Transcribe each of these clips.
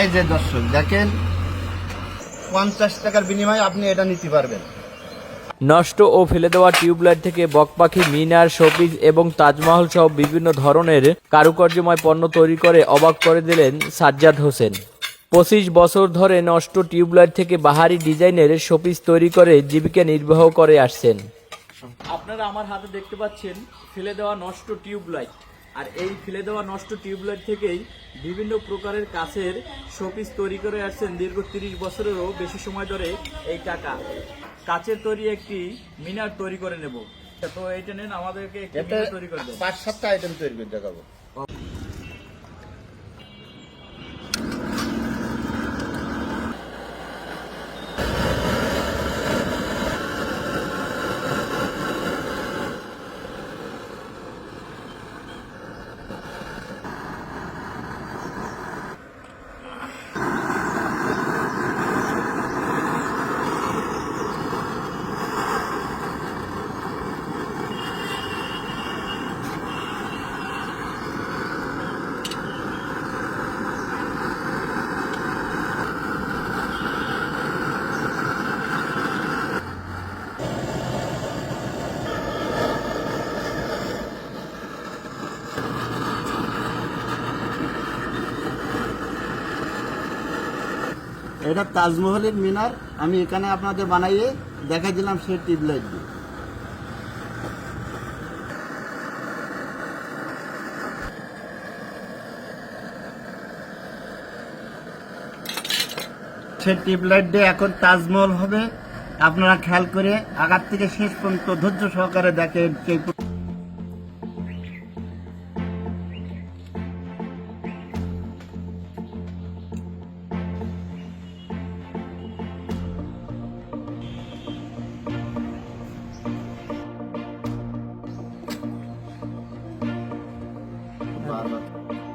এই যে দর্শক দেখেন পঞ্চাশ টাকার বিনিময়ে আপনি এটা নিতে পারবেন। নষ্ট ও ফেলে দেওয়া টিউবলাইট থেকে বকপাখি মিনার শোপিস এবং তাজমহল সহ বিভিন্ন ধরনের কারুকার্যময় পণ্য তৈরি করে অবাক করে দিলেন সাজ্জাদ হোসেন। পঁচিশ বছর ধরে নষ্ট টিউবলাইট থেকে বাহারি ডিজাইনের শোপিস তৈরি করে জীবিকা নির্বাহ করে আসছেন। আপনারা আমার হাতে দেখতে পাচ্ছেন ফেলে দেওয়া নষ্ট টিউবলাইট। আর এই ফেলে দেওয়া নষ্ট টিউবলাইট থেকেই বিভিন্ন প্রকারের কাছের শোপিস তৈরি করে আসছেন দীর্ঘ তিরিশ বছরেরও বেশি সময় ধরে এই টাকা। কাচের তৈরি একটি মিনার তৈরি করে নেব। তো এইটা নেন আমাদেরকে তৈরি করে দেবো পাঁচ সাতটা আইটেম তৈরি করে দেখাবো। এটা তাজমহলের মিনার। আমি এখানে আপনাদের বানাইয়ে দেখাই দিলাম সেই টিউবলাইট দিয়ে। সে টিউবলাইট দিয়ে এখন তাজমহল হবে। আপনারা খেয়াল করে আগার থেকে শেষ পর্যন্ত ধৈর্য সহকারে দেখেন সেই гарно.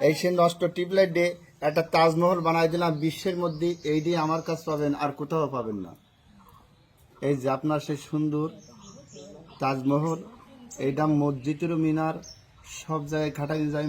এই সে নষ্ট টিউবলাইট দিয়ে একটা তাজমহল বানাই দিলাম, বিশ্বের মধ্যে এই দিয়ে আমার কাছ পাবেন, আর কোথাও পাবেন না। এই যে আপনার সেই সুন্দর তাজমহল এইটা মসজিদের মিনার, সব জায়গায় খাটাই যায়